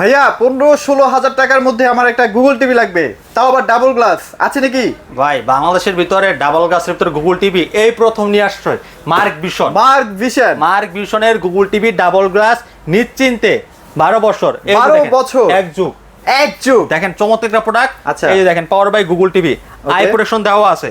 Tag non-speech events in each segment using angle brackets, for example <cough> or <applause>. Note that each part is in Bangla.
ভাইয়া পনেরো ষোলো হাজার টাকার মধ্যে আমার একটা গুগল টিভি লাগবে। তাও আবার ডাবল গ্লাস আছে নাকি? ভাই বাংলাদেশের ভিতরে ডাবল গ্লাসের ভিতরে গুগল টিভি এই প্রথম নিয়ে আসছে মার্ক ভিশন মার্ক ভিশন মার্ক ভিশনের গুগল টিভি ডাবল গ্লাস নিশ্চিন্তে বারো বছর। এই যে 12 দেখেন, বছর? এক যুগ। এক যুগ। দেখেন চমৎকার প্রোডাক্ট আচ্ছা। এই দেখেন power by Google TV eye protection দেওয়া আছে।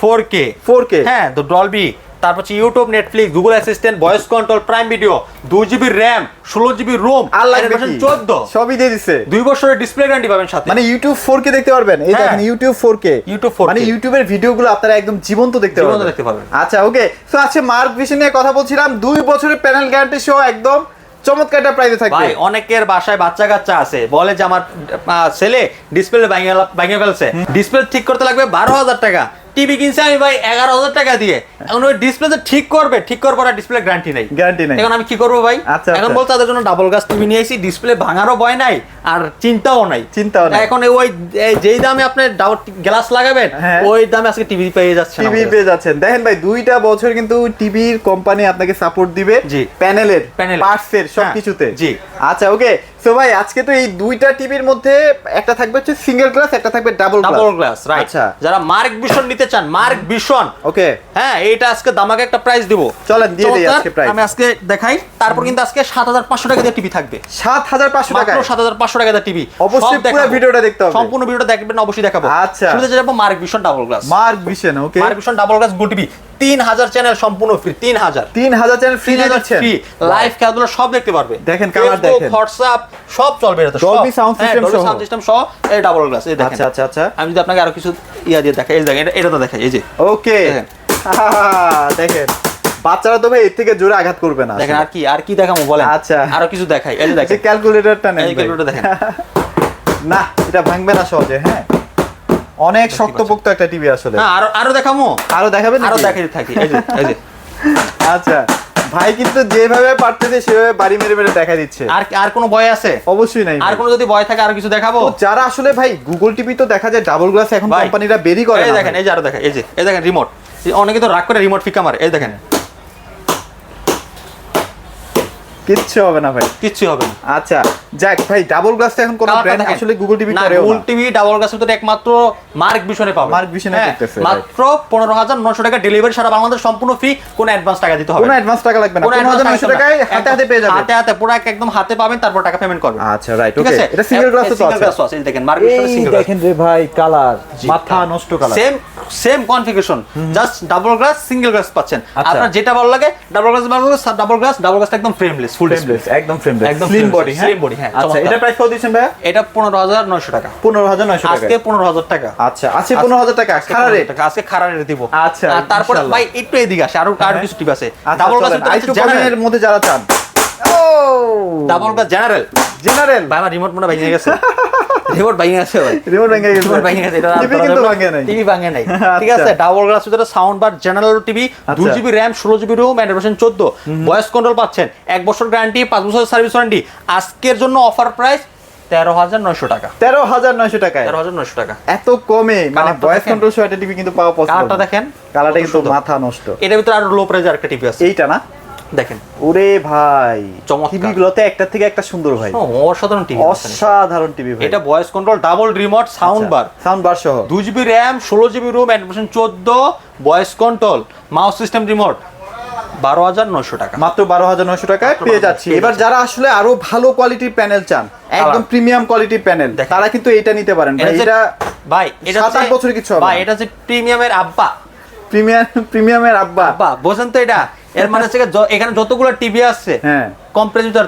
ফোর কে 4K হ্যাঁ তো ডলবি তারপর হচ্ছে YouTube Netflix Google Assistant voice control Prime Video দুই জিবি র্যাম ষোলো জিবি রোম আর লাগবে চোদ্দ। সবই দিয়ে দিছে। দুই বছরের ডিসপ্লে গ্যারান্টি পাবেন সাথে। মানে ইউটিউব ফোর কে দেখতে পারবেন। এই হ্যাঁ। দেখেন ইউটিউব ফোর কে YouTube 4K মানে ইউটিউবের ভিডিওগুলো আপনারা একদম জীবন্ত দেখতে পারবেন। দেখতে পারবেন। আচ্ছা ওকে তো আজকে মার্ক ভিশন নিয়ে কথা বলছিলাম। দুই বছরের প্যানেল গ্যারান্টি সহ একদম চমৎকার একটা প্রাইসে থাকবে। ভাই অনেকের বাসায় বাচ্চা কাচ্চা আছে। বলে যে আমার ছেলে ডিসপ্লে ভেঙে ফেলছে। ডিসপ্লে ঠিক করতে লাগবে বারো হাজার টাকা। টিভি কিনছে আমি ভাই এগারো হাজার টাকা দিয়ে। এখন ওই ডিসপ্লে তো ঠিক করবে ঠিক করব না ডিসপ্লে গ্যারান্টি নাই। গ্যারান্টি নাই। এখন আমি কি করব ভাই? আচ্ছা, এখন বল বলতে তাদের জন্য ডাবল গাছ টিভি নিয়ে আসি ডিসপ্লে ভাঙারও ভয় নাই। আর চিন্তাও নাই। চিন্তাও নাই। এখন ওই যেই দামে আপনি গ্লাস লাগাবেন হ্যাঁ। ওই দামে আজকে টিভি পেয়ে যাচ্ছে টিভি পেয়ে যাচ্ছেন। দেখেন ভাই দুইটা বছর কিন্তু টিভির কোম্পানি আপনাকে সাপোর্ট দিবে। জি। প্যানেলের এর। পার্টসের সবকিছুতে। জি। আচ্ছা ওকে সো ভাই আজকে তো এই দুইটা টিভির মধ্যে একটা থাকবে হচ্ছে সিঙ্গেল গ্লাস একটা থাকবে ডাবল ডাবল গ্লাস রাইট আচ্ছা। যারা মার্ক ভিশন নিতে চান মার্ক ভিশন ওকে হ্যাঁ এইটা আজকে দামাকে একটা প্রাইস দিব। চলেন দিয়ে দিই আজকে প্রাইস আমি আজকে দেখাই তারপর কিন্তু আজকে সাত হাজার পাঁচশো টাকা দিয়ে টিভি থাকবে। সাত হাজার পাঁচশো টাকা মাত্র সাত হাজার পাঁচশো টাকা টিভি অবশ্যই পুরো ভিডিওটা দেখতে হবে। সম্পূর্ণ ভিডিওটা দেখবেন অবশ্যই দেখাবো। আচ্ছা। শুরুতে যাব Mark Vision double glass Mark Vision okay Mark Vision double glass go TV তিন হাজার চ্যানেল সম্পূর্ণ ফ্রি তিন হাজার। তিন হাজার চ্যানেল ফ্রি দিচ্ছেন ফ্রি লাইভ খেলাধুলা সব দেখতে পারবে। দেখেন, colour দেখেন। হোয়াটসঅ্যাপ সব চলবে Dolby sound system সহ। সাউন্ড সিস্টেম সহ এই ডাবল গ্লাস এই দেখেন। আচ্ছা আচ্ছা আচ্ছা। আমি যদি আপনাকে আরও কিছু ইয়া দিয়ে দেখাই এই দেখেন এটা- এটা তো দেখাই এই যে। ওকে দেখেন। <laughs> বাচ্চারা তো ভাই এর থেকে জোরে আঘাত করবে না দেখেন আর কি আর কি দেখাবো বলেন? আচ্ছা। আরও কিছু দেখাই এই যে দেখেন। ক্যালকুলেটরটা নেন এই ক্যালকুলেটর দেখেন। <laughs> না এটা ভাঙবে না সহজে হ্যাঁ। অনেক শক্তপোক্ত একটা টিভি আসলে। হ্যাঁ আরও আরও দেখামো? আরও দেখাবেন আরও দেখাই থাকি এই যে এই যে। <laughs> আচ্ছা ভাই কিন্তু যেভাবে পারতেছে সেভাবে বাড়ি মেরে মেরে দেখা দিচ্ছে। আর আর কোনো ভয় আছে? অবশ্যই নাই আর কোনো যদি ভয় থাকে আরও কিছু দেখাবো? যারা আসলে ভাই গুগল টিভি তো দেখা যায় ডাবল গ্লাস এখন কোম্পানিরা বেরি করে এই দেখেন এই যে আরও দেখেন এই যে এই দেখেন রিমোট অনেকে তো রাগ করে রিমোট ফিকা মারে এই দেখেন। কিচ্ছু হবে না ভাই। কিচ্ছু হবে না। আচ্ছা। যাক ভাই ডাবল গ্লাস এখন কোন ব্র্যান্ড আসলে গুগল টিভি না গুগল টিভি ডাবল গ্লাসের ভিতরে একমাত্র মার্ক ভিশনে পাবে মার্ক ভিশনে করতেছে, মাত্র পনেরো হাজার নশো টাকা ডেলিভারি সারা বাংলাদেশ সম্পূর্ণ ফ্রি কোনো অ্যাডভান্স টাকা দিতে হবে কোনো অ্যাডভান্স টাকা লাগবে না। কোনো পনেরো হাজার advance নয়শো টাকা টাকায় হাতে হাতে পেয়ে একদম যাবে। হাতে হাতে পুরো একদম হাতে পাবেন তারপর টাকা পেমেন্ট করবেন। আচ্ছা রাইট ঠিক ওকে আছে? এটা সিঙ্গেল গ্লাস তো সিঙ্গেল আছে। গ্লাস আছে দেখেন মার্ক ভিশনের এই সিঙ্গেল গ্লাস দেখেন রে ভাই কালার মাথা নষ্ট colour same same configuration just double glass single glass পাচ্ছেন। আচ্ছা। আপনার যেটা ভালো লাগে ডাবল গ্লাস ভালো লাগে ডাবল গ্লাস ডাবল গ্লাসটা একদম ফ্রেমলেস ফুল ফ্রেমলেস একদম ফ্রেমলেস একদম স্লিম বডি হ্যাঁ? slim body, হ্যাঁ, আচ্ছা এটা প্রাইস কত দিচ্ছেন ভাই এটা পনেরো হাজার নয়শো টাকা। পনেরো হাজার নয়শো টাকা আজকে পনেরো হাজার টাকা। আচ্ছা আজকে টাকা রেট আজকে রেট দিব। আচ্ছা, আর তারপরে ভাই একটু এদিকে আসে আরও আরও হ্যাঁ। কিছু টিপ আছে। আচ্ছা ডাবল আইটু মধ্যে যারা চান। ও ডাবল জেনারেল জেনারেল ভাই আমার রিমোট মনে ভেঙে গেছে। <laughs> রিমোট ভেঙে গেছে ভাই। রিমোট ভেঙে গেছে রিমোট ভেঙে গেছে এটা টিভি কিন্তু ভাঙে নাই। টিভি ভাঙে নাই। <laughs> ঠিক আচ্ছা। আছে ডাবল গ্লাস ভিতরে সাউন্ড বার জেনারেল টিভি দুই আচ্ছা। জিবি র্যাম ষোলো জিবি রোম অ্যান্ড্রয়েড চোদ্দ। ভয়েস কন্ট্রোল পাচ্ছেন। এক বছর গ্যারান্টি পাঁচ বছর সার্ভিস ওয়ারেন্টি আজকের জন্য অফার প্রাইস তেরো হাজার নয়শো টাকা। তেরো হাজার নয়শো টাকায়। তেরো হাজার নয়শো টাকা। এত কমে মানে ভয়েস কন্ট্রোল সহ একটা টিভি কিন্তু পাওয়া পসিবল কালারটা দেখেন। কালারটা কিন্তু মাথা নষ্ট। এটার ভিতরে আরও লো প্রাইজের একটা টিভি আছে। এইটা না? দেখেন। ওরে ভাই চমৎকার। টিভি গুলোতে একটা থেকে একটা সুন্দর ভাই। অসাধারণ টিভি অসাধারণ টিভি ভাই। এটা voice control double remote sound bar sound bar সহ। দুই জিবি র্যাম ষোলো জিবি রুম অ্যান্ড্রয়েড চোদ্দ voice control mouse system remote বারো হাজার নয়শো টাকা। মাত্র বারো হাজার নয়শো টাকায় পেয়ে যাচ্ছি। এবার যারা আসলে আরও ভালো কোয়ালিটির প্যানেল চান একদম প্রিমিয়াম কোয়ালিটির প্যানেল। তারা কিন্তু এটা নিতে পারেন। ভাই এটা ভাই এটা সাত আট বছরের কিছু হবে ভাই এটা যে প্রিমিয়ামের আব্বা। প্রিমিয়াম প্রিমিয়ামের আব্বা। আব্বা বোঝেন তো এটা। এর মানে হচ্ছে এখানে যতগুলো টিভি আছে হ্যাঁ।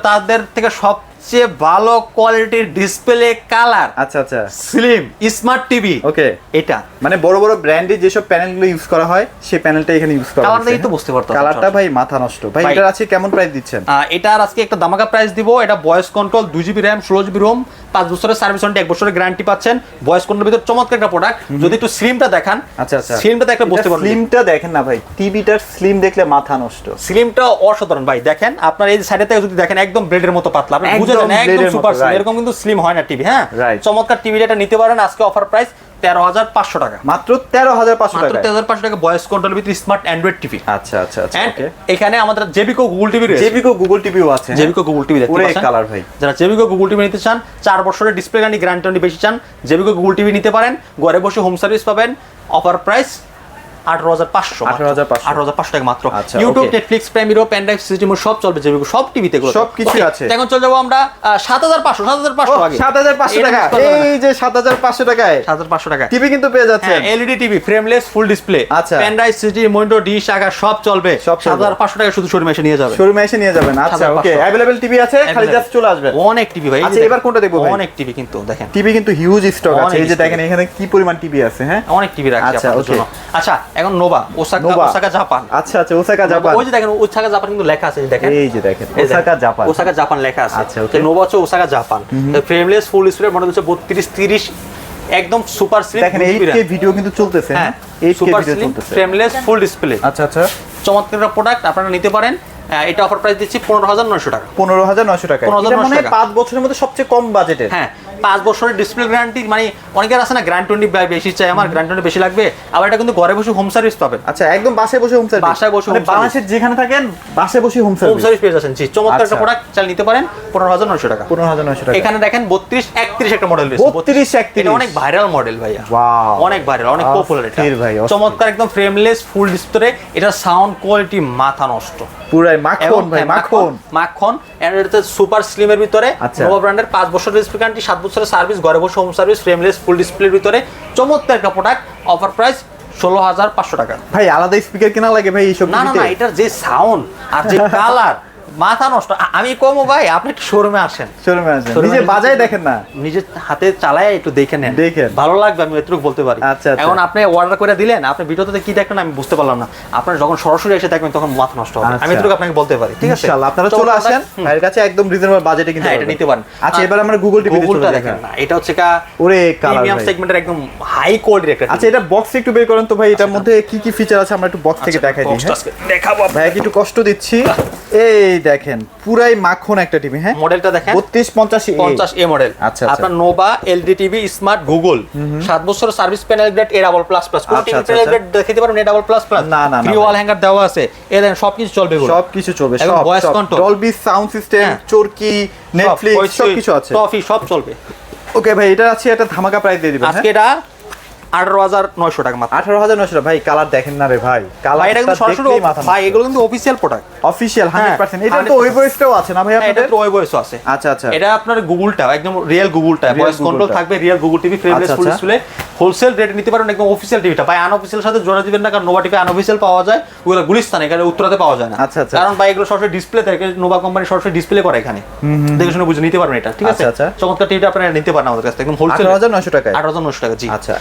তাদের থেকে সবচেয়ে ভালো কোয়ালিটির ডিসপ্লে কালার আচ্ছা আচ্ছা। স্লিম স্মার্ট টিভি ওকে এটা। মানে বড় বড় ব্র্যান্ডের যেসব প্যানেলগুলো ইউজ করা হয় সেই প্যানেলটা এখানে ইউজ করা কালার তো? বুঝতে পারতাম। কালারটা ভাই মাথা নষ্ট। ভাই এটার আছে কেমন প্রাইস দিচ্ছেন? এটার আজকে একটা দামাকা প্রাইস দিব। এটা ভয়েস কন্ট্রোল দুই জিবি র্যাম ষোলো জিবি রোম পাঁচ বছরের সার্ভিস ওয়ারেন্টি এক বছরের গ্যারান্টি পাচ্ছেন। বয়স কোন ভিতরে চমৎকার একটা প্রোডাক্ট যদি একটু স্লিমটা দেখান আচ্ছা আচ্ছা। স্লিমটা দেখলে বুঝতে পারবেন। স্লিমটা দেখেন না ভাই টিভিটার স্লিম দেখলে মাথা নষ্ট। স্লিমটা অসাধারণ ভাই দেখেন আপনার এই সাইডে থেকে যদি দেখেন একদম ব্লেডের মতো পাতলা। আপনি বুঝে নেন একদম সুপার স্লিম এরকম কিন্তু স্লিম হয় না টিভি হ্যাঁ? চমৎকার টিভিটা নিতে পারেন আজকে অফার প্রাইস তেরো হাজার পাঁচশো টাকা। মাত্র তেরো হাজার পাঁচশো টাকা তেরো হাজার পাঁচশো টাকা voice control with smart Android TV আচ্ছা আচ্ছা আচ্ছা এখানে আমাদের জেবিকো গুগল টিভি রয়েছে। জেবিকো গুগল টিভিও আছে? জেবিকো গুগল টিভি দেখতে পাচ্ছেন? কালার ভাই। যারা জেবিকো গুগল টিভি নিতে চান চার বছরের ডিসপ্লে গানি গ্যারান্টি বেশি চান জেবিকো গুগল টিভি নিতে পারেন। ঘরে বসে হোম সার্ভিস পাবেন। অফার প্রাইস আঠারো হাজার পাঁচশো 18,500 আঠারো হাজার পাঁচশো। টাকা মাত্র। YouTube Netflix Prime Video system সব চলবে যেগুলো সব টিভিতে সব কিছুই আছে। এখন চলে যাব আমরা সাত হাজার পাঁচশো সাত হাজার পাঁচশো আগে। সাত হাজার পাঁচশো টাকা। এই যে সাত হাজার পাঁচশো টাকায়। সাত হাজার পাঁচশো টাকা টিভি কিন্তু পেয়ে যাচ্ছেন। LED TV frameless full display আচ্ছা। Pen drive CT monitor dish আকার সব চলবে। সব সাত হাজার পাঁচশো টাকা শুধু শোরুমে এসে নিয়ে যাবে। শোরুমে এসে নিয়ে যাবেন। আচ্ছা ওকে অ্যাভেলেবেল টিভি আছে খালি জাস্ট চলে আসবেন অনেক টিভি ভাই আচ্ছা, এবার কোনটা দেখব অনেক টিভি কিন্তু দেখেন। টিভি কিন্তু হিউজ স্টক আছে। এই যে দেখেন এখানে কি পরিমাণ টিভি আছে হ্যাঁ? অনেক টিভি রাখছি আচ্ছা, আচ্ছা এখন নোভা ওসাকা ওসাকা জাপান। আচ্ছা আচ্ছা ওসাকা জাপান ওই যে দেখেন ওসাকা জাপান কিন্তু লেখা আছে দেখেন। এই যে দেখেন ওসাকা জাপান। ওসাকা জাপান লেখা আছে। আচ্ছা, নোভা হচ্ছে Osaka Japan. Frameless full display model হচ্ছে বত্রিশ তিরিশ একদম সুপার স্লিম দেখেন 8K ভিডিও কিন্তু চলতেছে হ্যাঁ? 8K সুপার ভিডিও স্লিম চলতেছে। ফ্রেমলেস ফুল ডিসপ্লে আচ্ছা আচ্ছা। চমৎকার একটা প্রোডাক্ট আপনারা নিতে পারেন। এটা অফার প্রাইস দিচ্ছি পনেরো হাজার নয়শো টাকা। পনেরো হাজার নয়শো টাকা 15,900 এটা মনে টাকা। পাঁচ বছরের মধ্যে সবচেয়ে কম বাজেটের হ্যাঁ পাঁচ বছরের ডিসপ্লে গ্যারান্টি মানে অনেকের আছে না গ্র্যান্ড টোয়েন্টি বেশি চাই আমার গ্র্যান্ড টোয়েন্টি বেশি লাগবে আবার এটা কিন্তু ঘরে বসে হোম সার্ভিস পাবেন। আচ্ছা একদম বাসায় বসে হোম সার্ভিস বাসায় বসে মানে service। বাংলাদেশের যেখানে থাকেন বাসায় বসে হোম সার্ভিস হোম সার্ভিস পেয়ে যাচ্ছেন জি চমৎকার একটা আচ্ছা। প্রোডাক্ট চাল নিতে পারেন পনেরো হাজার নয়শো টাকা। পনেরো হাজার নয়শো টাকা। এখানে দেখেন বত্রিশ একত্রিশ একটা মডেল রয়েছে। 32, 31 এটা অনেক ভাইরাল মডেল ভাইয়া। অনেক ভাইরাল অনেক পপুলার এটা। ভাই, চমৎকার একদম ফ্রেমলেস ফুল ডিসপ্লে এটা সাউন্ড কোয়ালিটি মাথা নষ্ট। পুরাই মাখন ভাই হ্যাঁ, মাখন। মাখন এন্ড এটাতে সুপার স্লিমের ভিতরে আচ্ছা। নোভা ব্র্যান্ডের পাঁচ বছরের ডিসপ্লে গ্যারান্টি সাত বছরের সার্ভিস ঘরে বসে হোম সার্ভিস ফ্রেমলেস ফুল ডিসপ্লের ভিতরে চমৎকার একটা প্রোডাক্ট অফার প্রাইস ষোলো হাজার পাঁচশো টাকা ভাই আলাদা স্পিকার কেনা লাগে ভাই এইসব না? না এটার যে সাউন্ড আর যে <laughs> কালার মাথা নষ্ট। আমি কমো ভাই আপনি একটু শোরুমে আসেন। শোরুমে শোরুমে নিজে আসেন। বাজায় দেখেন না। নিজের হাতে চালায় একটু দেখে নেন। দেখেন। ভালো লাগবে আমি এটুকু বলতে পারি। আচ্ছা, আচ্ছা। এখন আপনি অর্ডার করে দিলেন আপনি ভিডিওতে কি দেখলেন আমি বুঝতে পারলাম না। আপনার যখন সরাসরি এসে দেখবেন তখন মাথা নষ্ট হবে। আমি আচ্ছা। এটুকু আপনাকে বলতে পারি ঠিক আছে? ইনশাআল্লাহ আপনারা চলে আসেন। ভাইয়ের কাছে একদম রিজনেবল বাজেটে কিনতে হ্যাঁ এটা নিতে পারেন। আচ্ছা এবার আমরা গুগল টিভি গুগলটা দেখেন না এটা হচ্ছে কা ওরে প্রিমিয়াম সেগমেন্টের একদম হাই কোয়ালিটির একটা আচ্ছা এটা বক্স একটু বের করেন তো ভাই এটার মধ্যে কি কি ফিচার আছে আমরা একটু বক্স থেকে আচ্ছা, দেখাই দিই হ্যাঁ? দেখাবো ভাই একটু কষ্ট দিচ্ছি। এই দেখেন পুরাই মাখন একটা টিভি হ্যাঁ? মডেলটা দেখেন। বত্রিশ পঞ্চাশ পঞ্চাশ এ মডেল। আচ্ছা, আচ্ছা। আপনার Nova LD TV smart Google সাত বছর service panel grade A double plus plus panel. Grade দেখাতে পারেন এ ডাবল প্লাস প্লাস না, না, ফ্রি ওয়াল হ্যাঙ্গার দেওয়া আছে। এ দেখেন সবকিছু চলবে এগুলো। সব কিছু চলবে সব সব। control। ডলবি সাউন্ড সিস্টেম হ্যাঁ। চরকি নেটফ্লিক্স সব কিছু আছে। টফি সব চলবে। ওকে ভাই এটা আছে একটা ধামাকা প্রাইস দিয়ে দিবেন আজকে এটা আঠারো হাজার নয়শো টাকা মাত্র। আঠারো হাজার নয়শো ভাই কালার দেখেন না রে ভাই। ভাই এটা কিন্তু সরাসরি ভাই এগুলো কিন্তু official product official hundred percent এটা তো 100% আছে না ভাই এটা তো ওয়েব ওয়েসও আছে। আচ্ছা আচ্ছা। এটা আপনার গুগলটা একদম রিয়েল গুগলটা ভয়েস কন্ট্রোল থাকবে real Google TV frameless full. Display wholesale রেটে নিতে পারেন একদম অফিসিয়াল টিভিটা ভাই আনঅফিসিয়াল সাথে জোড়া দিবেন না কারণ নোভা টিভি আনঅফিসিয়াল পাওয়া যায় ওগুলো গুলিস্তান এখানে উত্তরাতে পাওয়া যায় না। আচ্ছা, আচ্ছা। কারণ ভাই এগুলো সরাসরি ডিসপ্লে থাকে নোভা কোম্পানি সরাসরি ডিসপ্লে করে এখানে। দেখে শুনে বুঝে নিতে পারবেন এটা ঠিক আছে? আচ্ছা, আচ্ছা। চমৎকার টিভিটা আপনারা নিতে পারেন আমাদের কাছ থেকে একদম হোলসেল আঠারো হাজার নয়শো টাকায়? আট হাজার নশো টাকা জি। আচ্ছা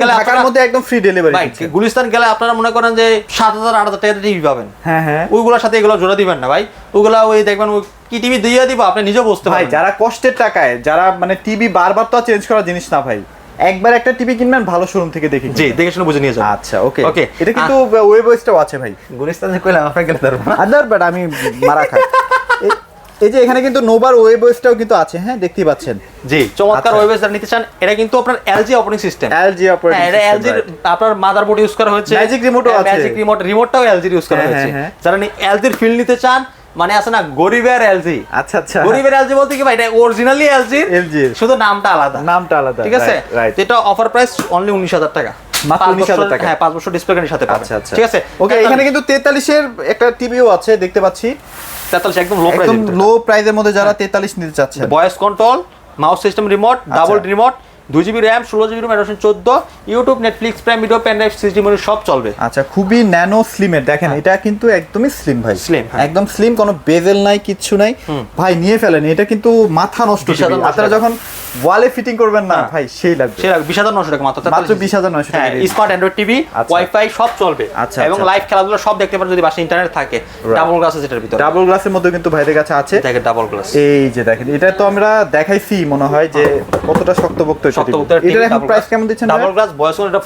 গেলে ঢাকার মধ্যে একদম ফ্রি ডেলিভারি গুলিস্তান গেলে আপনারা মনে করেন যে সাত হাজার আট হাজার টাকা টিভি পাবেন। হ্যাঁ হ্যাঁ। ওইগুলোর সাথে এগুলো জোড়া দিবেন না ভাই। ওগুলা ওই দেখবেন কি টিভি দিয়ে দিব আপনি নিজেও বুঝতে ভাই যারা কষ্টের টাকায় যারা মানে টিভি বারবার তো চেঞ্জ করার জিনিস না ভাই। একবার একটা টিভি কিনবেন ভালো শোরুম থেকে দেখে জি দেখে শুনে বুঝে নিয়ে যাবেন। আচ্ছা ওকে ওকে এটা কিন্তু ওয়েবসাইটটাও আছে ভাই। গুলিস্তানে কইলাম আপনাকে গেলে পারব না আদার বাট আমি মারা খাই। <laughs> এই যে এখানে কিন্তু নোবার ওয়েবসাইটটাও কিন্তু আছে হ্যাঁ দেখতেই পাচ্ছেন। জি চমৎকার আচ্ছা। ওয়েবসাইট নিতে চান। এটা কিন্তু আপনার LG operating system LG operating হ্যাঁ এটা এলজি আপনার মাদারবোর্ড ইউজ করা হয়েছে। Magic remote ও আছে। ম্যাজিক রিমোট রিমোটটাও এলজি ইউজ করা হ্যাঁ, হয়েছে। হ্যাঁ, যারা এলজির ফিল নিতে চান মানে আছে না গরিবের এলজি আচ্ছা আচ্ছা। গরিবের এলজি বলতে কি ভাই এটা অরিজিনালি এলজি LG শুধু নামটা আলাদা। নামটা আলাদা ঠিক আছে? রাইট যেটা অফার প্রাইস অনলি উনিশ হাজার টাকা। মাত্র পাঁচ 19,000 টাকা। হ্যাঁ পাঁচ বছর ডিসপ্লে সাথে আচ্ছা আচ্ছা। ঠিক আছে? ওকে এখানে কিন্তু 43 এর একটা টিভিও আছে দেখতে পাচ্ছি। তেতাল্লিশ একদম লো প্রাইস লো প্রাইজের মধ্যে যারা 43 নিতে চাচ্ছে voice control mouse system remote double remote দুই জিবি র্যাম ষোলো জিবি র্যাম একশো চোদ্দ YouTube Netflix Prime Video pen drive sixty minute সব চলবে। আচ্ছা খুবই ন্যানো স্লিমের দেখেন এটা কিন্তু একদমই স্লিম ভাই। Slim, হ্যাঁ। একদম স্লিম কোনো বেজেল নাই কিচ্ছু নাই। ভাই নিয়ে ফেলেন এটা কিন্তু মাথা নষ্ট বিশ হাজার নশো আপনারা যখন ওয়ালে ফিটিং করবেন না হ্যাঁ। ভাই সেই লাগবে। সেটা বিশ হাজার নশো টাকা মাত্র মাত্র 20,900 টাকা স্মার্ট অ্যান্ড্রয়েড টিভি আচ্ছা। ওয়াইফাই সব চলবে। আচ্ছা, এবং আচ্ছা। লাইভ খেলাধুলা সব দেখতে পারেন যদি বাসে ইন্টারনেট থাকে। ডাবল গ্লাস আছে এটার ভিতরে। ডাবল গ্লাসের মধ্যে কিন্তু ভাইদের কাছে আছে। দেখে ডাবল গ্লাস এই যে দেখেন এটা তো আমরা দেখাইছি মনে হয় যে কতটা শক্তপোক্ত একটা TV এখন প্রাইস কেমন দিচ্ছেন ডাবল গ্লাস বয়স এটা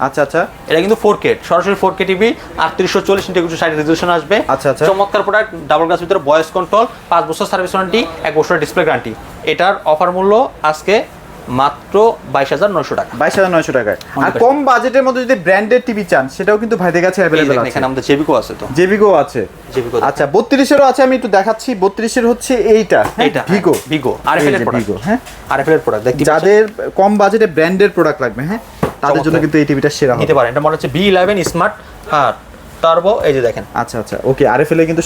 আচ্ছা আচ্ছা। এটা কিন্তু সরাসরি টিভি ইন্টু আসবে। আচ্ছা, আচ্ছা। চমৎকার প্রোডাক্ট ডাবল গ্লাস ভিতরে ভয়েস কন্ট্রোল বছর সার্ভিস ওয়ারেন্টি এক বছরের ডিসপ্লে গ্যারান্টি এটার অফার মূল্য আজকে মাত্র বাইশ হাজার নয়শো টাকা। বাইশ হাজার নয়শো টাকায়। আর কম বাজেটের মধ্যে যদি ব্র্যান্ডেড টিভি চান সেটাও কিন্তু ভাইদের কাছে অ্যাভেলেবেল আছে। এখানে আমাদের জেবিকো আছে তো। জেবিগো আছে। জেবিকো আচ্ছা বত্রিশেরও আছে আমি একটু দেখাচ্ছি। বত্রিশের হচ্ছে এইটা এইটা ভিগো ভিগো আর এফ এর প্রোডাক্ট হ্যাঁ? আর এফ এর প্রোডাক্ট দেখতে যাদের কম বাজেটে ব্র্যান্ডের প্রোডাক্ট লাগবে হ্যাঁ? তাদের জন্য কিন্তু এই টিভিটা সেরা হবে। নিতে পারেন এটা মনে হচ্ছে বি ইলেভেন স্মার্ট হ্যাঁ টার্বো এই যে দেখেন। আচ্ছা আচ্ছা ওকে আরএফএল এ কিন্তু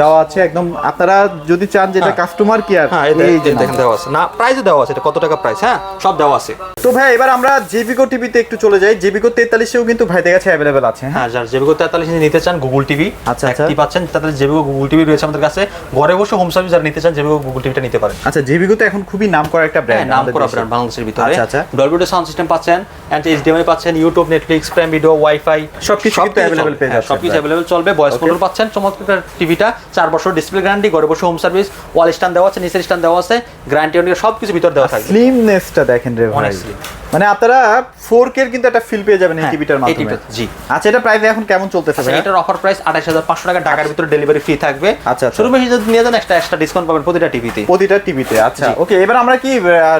দেওয়া আছে। একদম আপনারা যদি চান যেটা হ্যাঁ। কাস্টমার কেয়ার হ্যাঁ এই এই দেখেন দেওয়া আছে। না প্রাইসও দেওয়া আছে এটা কত টাকা প্রাইস হ্যাঁ সব দেওয়া আছে। তো ভাই এবার আমরা জেবিকো টিভিতে একটু চলে যাই। জেবিকো তেতাল্লিশেও কিন্তু ভাইদের কাছে অ্যাভেলেবেল আছে হ্যাঁ? হ্যাঁ যার জেবিকো তেতাল্লিশ নিতে চান গুগল টিভি আচ্ছা, আচ্ছা। কি পাচ্ছেন তাদের জেবিকো গুগল টিভি রয়েছে আমাদের কাছে। ঘরে বসে হোম সার্ভিস যারা নিতে চান জেবিকো গুগল টিভিটা নিতে পারেন। আচ্ছা জেবিকো তো এখন খুবই নাম করা একটা হ্যাঁ ব্র্যান্ড নাম করা ব্র্যান্ড বাংলাদেশের ভিতরে। আচ্ছা, আচ্ছা। ডলবিডো সাউন্ড সিস্টেম পাচ্ছেন অ্যান্ড এইচডিএমআই পাচ্ছেন YouTube Netflix Prime Video wifi সবকিছু কিন্তু available পেয়ে যাচ্ছেন সবকিছু अवेलेबल চলবে ভয়েস. কন্ট্রোল পাচ্ছেন চমৎকার টিভিটা চার বছর ডিসপ্লে গ্যারান্টি ঘরে বসে হোম সার্ভিস ওয়াল স্ট্যান্ড দেওয়া আছে নিচের স্ট্যান্ড দেওয়া আছে গ্যারান্টি সবকিছু ভিতর দেওয়া থাকবে স্লিমনেসটা দেখেন রে ভাই অনেক slim। মানে আপনারা 4K এর কিন্তু একটা ফিল পেয়ে যাবেন এই হ্যাঁ, টিভিটার মাধ্যমে। জি। আচ্ছা এটা প্রাইস এখন কেমন চলতেছে আচ্ছা ভাই এটার অফার প্রাইস আঠাশ হাজার পাঁচশো টাকা ঢাকার ভিতরে ডেলিভারি ফ্রি থাকবে। আচ্ছা, আচ্ছা। শুরু বেশি যদি নিয়ে যান একটা এক্সট্রা ডিসকাউন্ট পাবেন প্রতিটা টিভিতে প্রতিটা টিভিতে আচ্ছা। ওকে এবার আমরা কি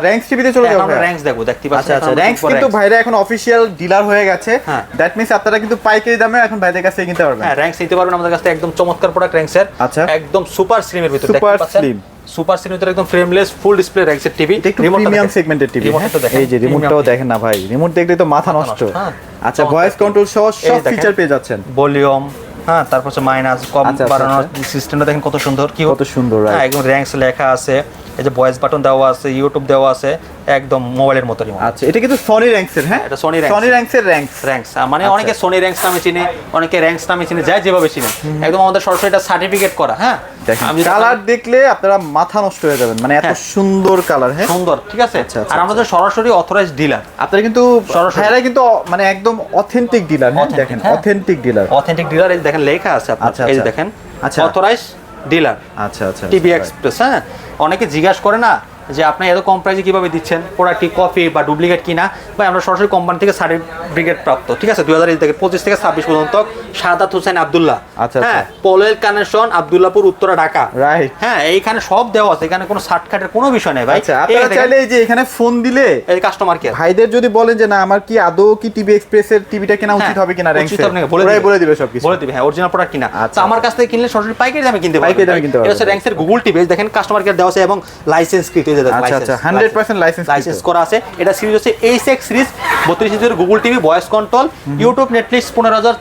র্যাঙ্কস টিভিতে চলে যাব আমরা র্যাঙ্কস দেখব দেখতে আচ্ছা পাচ্ছেন আচ্ছা। র্যাঙ্কস কিন্তু ভাইরা এখন অফিসিয়াল ডিলার হয়ে গেছে। হ্যাঁ। দ্যাট মিন্স আপনারা কিন্তু পাইকারি দামে এখন ভাইদের কাছে কিনতে পারবেন। হ্যাঁ র্যাঙ্কস নিতে পারবেন আমাদের কাছে একদম চমৎকার প্রোডাক্ট র্যাঙ্কসের আচ্ছা। একদম সুপার স্লিমের ভিতরে Super slim। সুপার স্লিমের একদম ফ্রেমলেস ফুল ডিসপ্লে রাখছে টিভি একটু প্রিমিয়াম সেগমেন্টের টিভি এই যে রিমোটটাও দেখেন না ভাই। রিমোট দেখলে তো মাথা নষ্ট। হ্যাঁ। আচ্ছা ভয়েস কন্ট্রোল সহ সব ফিচার পেয়ে যাচ্ছেন। ভলিউম হ্যাঁ তারপর হচ্ছে মাইনাস কম আচ্ছা, আচ্ছা, বাড়ানোর আচ্ছা। সিস্টেমটা দেখেন কত সুন্দর। কি কত সুন্দর, হ্যাঁ একদম র্যাঙ্কস লেখা আছে। এই যে ভয়েস বাটন দেওয়া আছে ইউটিউব দেওয়া আছে একদম মোবাইলের মতো রিমোট আচ্ছা এটা কিন্তু সনি র্যাঙ্কসের হ্যাঁ এটা Sony Ranks। সনি র্যাঙ্কসের র্যাঙ্কস র্যাঙ্কস মানে আচ্ছা। অনেকে সনি র্যাঙ্কস নামে চিনে অনেকে র্যাঙ্কস নামে চিনে যায় যেভাবে চিনে একদম আমাদের সরাসরি এটা সার্টিফিকেট করা হ্যাঁ দেখেন কালার দেখলে আপনারা মাথা নষ্ট হয়ে যাবেন মানে এত হ্যাঁ। সুন্দর কালার হ্যাঁ সুন্দর ঠিক আছে আচ্ছা, আচ্ছা, আর আমাদের সরাসরি অথরাইজড ডিলার আপনারা কিন্তু সরাসরি। কিন্তু মানে একদম অথেন্টিক ডিলার হ্যাঁ দেখেন হ্যাঁ। অথেন্টিক ডিলার অথেন্টিক ডিলার এই দেখেন লেখা আছে আপনার এই। দেখেন আচ্ছা। Authorize dealer. আচ্ছা আচ্ছা টিভি এক্সপ্রেস হ্যাঁ? অনেকে জিজ্ঞাসা করে না যে আপনি এত কম প্রাইসে কীভাবে দিচ্ছেন? প্রোডাক্ট কি কপি বা ডুপ্লিকেট কিনা? বা আমরা সরাসরি কোম্পানি থেকে সার্টিফিকেট প্রাপ্ত ঠিক আছে? দুই হাজার থেকে পঁচিশ থেকে ছাব্বিশ পর্যন্ত সাদাত হোসেন আবদুল্লাহ। আচ্ছা, হ্যাঁ আচ্ছা। কানেকশন আবদুল্লাপুর উত্তরা ঢাকা। Right. হ্যাঁ এইখানে সব দেওয়া আছে এখানে কোনো শার্টকাটের কোনো বিষয় নেই ভাই। আচ্ছা আপনারা চাইলে যে এখানে ফোন দিলে এই কাস্টমার কেয়ার ভাইদের যদি বলেন যে না আমার কি আদৌ কি টিভি এক্সপ্রেস এর টিভিটা কেনা উচিত হবে কিনা হ্যাঁ, উচিত হবে বলে দিবে। বলে দিবে সবকিছু। বলে দিবে হ্যাঁ অরিজিনাল প্রোডাক্ট কিনা। আচ্ছা, তো আমার কাছ থেকে কিনলে সরাসরি পাইকারি দামে কিনতে পাইকারি দামে কিনতে পারবেন। এটা হচ্ছে র্যাঙ্কসের গুগল টিভি দেখেন কাস্টমার কেয়ার দেওয়া আছে এবং লাইসেন্স কৃত যে দেখেন, আচ্ছা আচ্ছা 100% লাইসেন্স লাইসেন্স করা আছে। এটা সিরিজ হচ্ছে এইচ এক্স সিরিজ বত্রিশ ইঞ্চের Google TV voice control YouTube Netflix পনেরো হাজার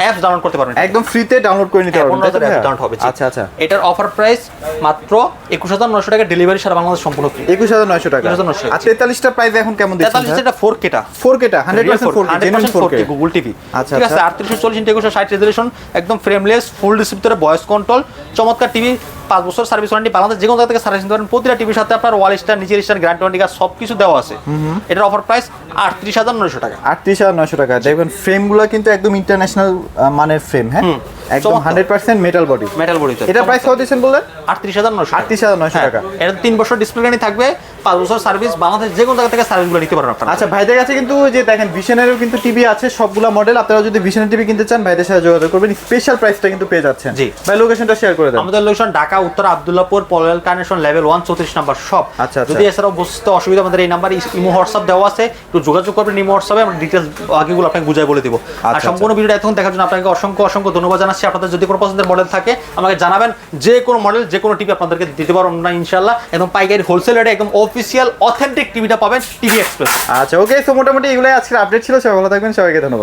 অ্যাপস ডাউনলোড করতে পারবেন। একদম ফ্রিতে ডাউনলোড করে নিতে হ্যাঁ, পারবেন পনেরো তাই তো হাজার ভাইয়া? অ্যাপ ডাউনলোড হবে আচ্ছা আচ্ছা। এটার অফার প্রাইস মাত্র একুশ হাজার নশো টাকা ডেলিভারি সারা বাংলাদেশ সম্পূর্ণ ফ্রি একুশ হাজার নয়শো টাকা। 21,900 আর তেতাল্লিশটা প্রাইস এখন কেমন দিচ্ছেন তেতাল্লিশ এটা ফোর কেটা ফোর কেটা hundred percent four K genuine four K Google TV আচ্ছা, ঠিক আছে আচ্ছা। আটত্রিশশো চল্লিশ ইন্টু একুশশো ষাট রেজলিউশন একদম frameless full display voice control চমৎকার টিভি পাঁচ বছর সার্ভিস ওয়ারেন্টি বাংলাদেশ যে কোনো জায়গা থেকে সার্ভিস নিতে পারেন প্রতিটা টিভির সাথে আপনার ওয়াল স্টার নিচের স্টার গ্র্যান্ড ওয়ারেন্টি কার্ড সব কিছু দেওয়া আছে। এটার অফার প্রাইস আটত্রিশ হাজার নয়শো টাকা। আটত্রিশ হাজার নয়শো টাকা। দেখবেন ফ্রেমগুলো কিন্তু একদম ইন্টারন্যাশনাল মানের ফ্রেম হ্যাঁ? একদম চমৎকার। Hundred percent metal body metal body এটা প্রাইস কত দিচ্ছেন বললেন? আটত্রিশ হাজার নয়শো 38,900 টাকা। এটা তিন বছর ডিসপ্লে গানি থাকবে। পাঁচ বছর সার্ভিস বাংলাদেশ যে কোনো জায়গা থেকে সার্ভিসগুলো নিতে পারেন আপনারা। আচ্ছা ভাইদের কাছে কিন্তু যে দেখেন ভিশনেরও কিন্তু টিভি আছে সবগুলো মডেল আপনারা যদি ভিশনের টিভি কিনতে চান ভাইদের সাথে যোগাযোগ করবেন। স্পেশাল প্রাইসটা কিন্তু পেয়ে যাচ্ছেন। জি। ভাই লোকেশনটা শেয়ার করে দেন। আমাদের লোকেশন ঢাকা উত্তর আবদুল্লাপুর পলেল কানেকশন লেভেল ওয়ান চৌত্রিশ নাম্বার সব আচ্ছা, আচ্ছা। যদি এছাড়াও বুঝতে অসুবিধা আমাদের এই নাম্বার ইমো হোয়াটসঅ্যাপ দেওয়া আছে। একটু যোগাযোগ করবেন ইমো হোয়াটসঅ্যাপে আমরা ডিটেলস বাকিগুলো আপনাকে বুঝাই বলে দিব। আর আচ্ছা, সম্পূর্ণ ভিডিওটা এখন দেখার জন্য আপনাকে অসংখ্য অসংখ্য ধন্যবাদ জানাচ্ছি। আপনাদের যদি কোনো পছন্দের মডেল থাকে আমাকে জানাবেন। যে কোনো মডেল যে কোনো টিভি আপনাদেরকে দিতে পারব না ইনশাল্লাহ একদম পাইকারি হোলসেল রেটে একদম অফিসিয়াল অথেন্টিক টিভিটা পাবেন টিভি এক্সপ্রেস আচ্ছা ওকে তো মোটামুটি এগুলোই আজকের আপডেট ছিল, সবাই ভালো থাকবেন, সবাইকে ধন্যবাদ।